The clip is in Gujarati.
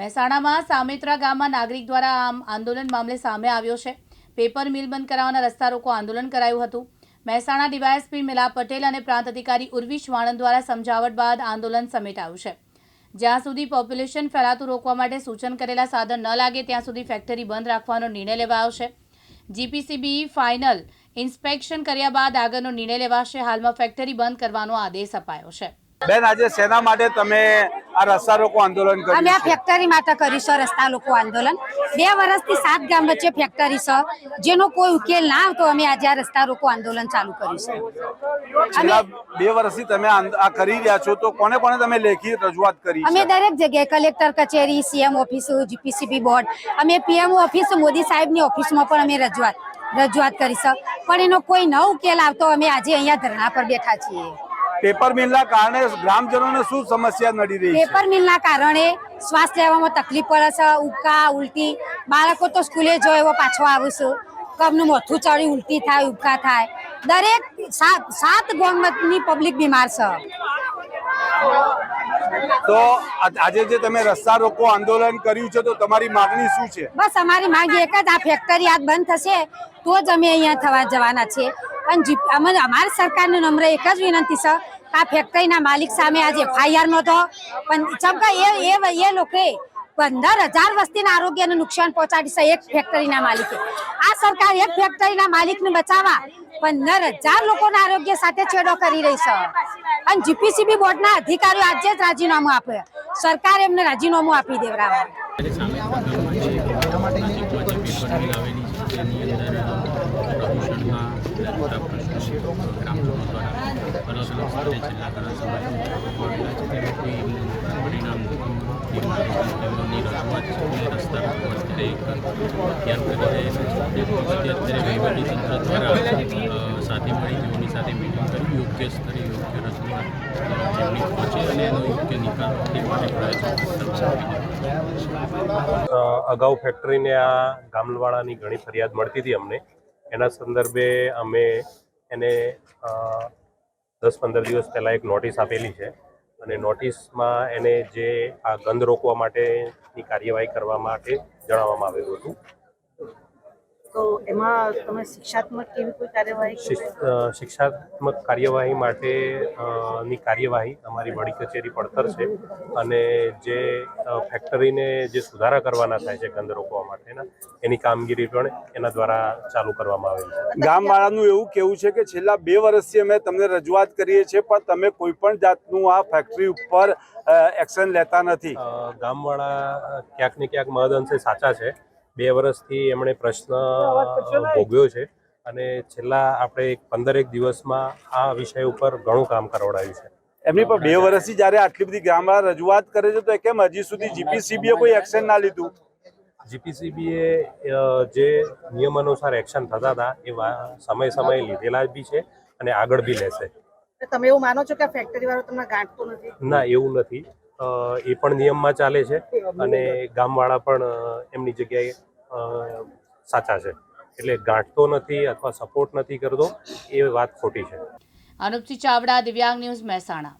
મહેસાણામાં સામેત્રા ગામમાં નાગરિક દ્વારા આમ આંદોલન મામલે સામે આવ્યો છે. પેપર મિલ બંધ કરાવવાના રસ્તા રોકો આંદોલન કરાયું હતું. મહેસાણા ડીવાયએસપી મિલા પટેલ અને પ્રાંત અધિકારી ઉર્વિશ વાણંદ દ્વારા સમજાવટ બાદ આંદોલન સમેટાયું છે. જ્યાં સુધી પોપ્યુલેશન ફેલાતું રોકવા માટે સૂચન કરેલા સાધન ન લાગે, ત્યાં સુધી ફેક્ટરી બંધ રાખવાનો નિર્ણય લેવાયો છે. જીપીસીબી ફાઇનલ ઇન્સ્પેક્શન કર્યા બાદ આગળનો નિર્ણય લેવાશે. હાલમાં ફેક્ટરી બંધ કરવાનો આદેશ અપાયો છે. બેન આજે સેના માટે તમે આ રસ્તા રોકો આંદોલન કર્યું અમે આ ફેક્ટરી માટે કરીશું રસ્તા લોકો આંદોલન. બે વર્ષથી સાત ગામ વચ્ચે ફેક્ટરી છે. જેનો કોઈ ઉકેલ ના આવતો અમે આજે આ રસ્તા રોકો આંદોલન ચાલુ કરીશું છેલ્લા બે વર્ષથી તમે આ કરી રહ્યા છો તો કોને કોને તમે લેખી રજૂઆત કરી અમે દરેક જગ્યાએ કલેક્ટર કચેરી સીએમ ઓફિસ જીપીસીબી બોર્ડ અમે પીએમ ઓફિસ મોદી સાહેબની ઓફિસમાં પણ અમે રજૂઆત રજૂઆત કરી છે. પણ એનો કોઈ ન ઉકેલ આવતો અમે આજે અહીંયા ધરણા પર બેઠા છીએ. પેપર મિલના કારણે ગ્રામજનોને શું સમસ્યા નડી રહી છે? પેપર મિલના કારણે શ્વાસ લેવામાં તકલીફ પડે છે, ઉબકા, ઉલટી. બાળકો તો સ્કૂલે જો એવો પાછો આવું છું કબનું મોથું ચડી, ઉલટી થાય, ઉબકા થાય. દરેક સાત સાત ગામની પબ્લિક બીમાર છે. તો આજે જે તમે રસ્તા રોકો આંદોલન કર્યું છે, તો તમારી માંગણી શું છે? બસ અમારી માંગ એક જ, આ ફેક્ટરી આજ બંધ થશે, તો જ અમે અહીંયા થવા જવાના છે. પણ અમે અમારી સરકારને નમ્ર એક જ વિનંતી છે આ ફેક્ટરીના માલિક સામે આજે એફઆઈઆર નહોતો પણ ચમકા એ એ લોકોએ પંદર હજાર વસ્તીના આરોગ્યને નુકસાન પહોંચાડી છે એક ફેક્ટરીના માલિકે. આ સરકાર એક ફેક્ટરીના માલિકને બચાવવા પંદર હજાર લોકોના આરોગ્ય સાથે છેડો કરી રહી છે. અને જીપીસીબી બોર્ડના અધિકારીઓ આજે જ રાજીનામું આપે. સરકાર એમને રાજીનામું આપી જે નજીકમાં રજૂઆત રસ્તા એક ધ્યાન તે અત્યારે વહીવટીતંત્ર દ્વારા સાથે મળી તેઓની સાથે મિટિંગ કરી યોગ્ય સ્તરે યોગ્ય રચના જેમની પહોંચે અને એનો યોગ્ય નિકાલ તે માટે પ્રયત્નો અગાઉ ફેક્ટરીને આ ગામવાળાની ઘણી ફરિયાદ મળતી હતી અમને. એના સંદર્ભે અમે એને દસ પંદર દિવસ પહેલાં એક નોટિસ આપેલી છે. અને નોટિસમાં એને જે આ ગંધ રોકવા માટેની કાર્યવાહી કરવા માટે જણાવવામાં આવેલું હતું. તો એમાં તમે શિક્ષાત્મક કેવી કોઈ કાર્યવાહી માટેની શિક્ષાત્મક કાર્યવાહી માટે ની કાર્યવાહી અમારી વડી કચેરી પડતર છે અને જે ફેક્ટરીને જે સુધારા કરવાના થાય છે ગંધ રોકવા માટેના એની કામગીરી પણ એના દ્વારા ચાલુ કરવામાં આવેલી છે. ગામવાળાનું એવું કેવું છે કે છેલ્લા બે વર્ષથી અમે તમને રજૂઆત કરીએ છીએ પણ તમે કોઈ પણ જાતનું આ ફેક્ટરી ઉપર એક્શન લેતા નથી. ગામવાળા ક્યાંક ને ક્યાંક મહદઅંશે સાચા છે બે વર્ષથી એમણે પ્રશ્ન ભોગવ્યો છે. અને છેલ્લા આપણે એક પંદરેક દિવસમાં આ વિષય ઉપર ઘણું કામ કરવડાવ્યું છે. એમની પર બે વર્ષથી જ્યારે આટલી બધી ગામમાં રજૂઆત કરે છે તો કેમ હજી સુધી જીપીસીબીએ કોઈ એક્શન ના લીધું? જીપીસીબીએ જે નિયમ અનુસાર એક્શન થતા હતા એ સમય સમયે લીધેલા બી છે અને આગળ બી લેશે. તમે એવું માનો છો કે ફેક્ટરી વાળો તમને ગાંઠતો નથી? ના એવું નથી. એ પણ નિયમમાં ચાલે છે અને ગામવાળા પણ એમની જગ્યાએ સાચા છે. એટલે ગાંઠતો નથી અથવા સપોર્ટ નથી કરતો, એ વાત ખોટી છે. અનુપસિંહ ચાવડા, દિવ્યાંગ ન્યૂઝ મહેસાણા.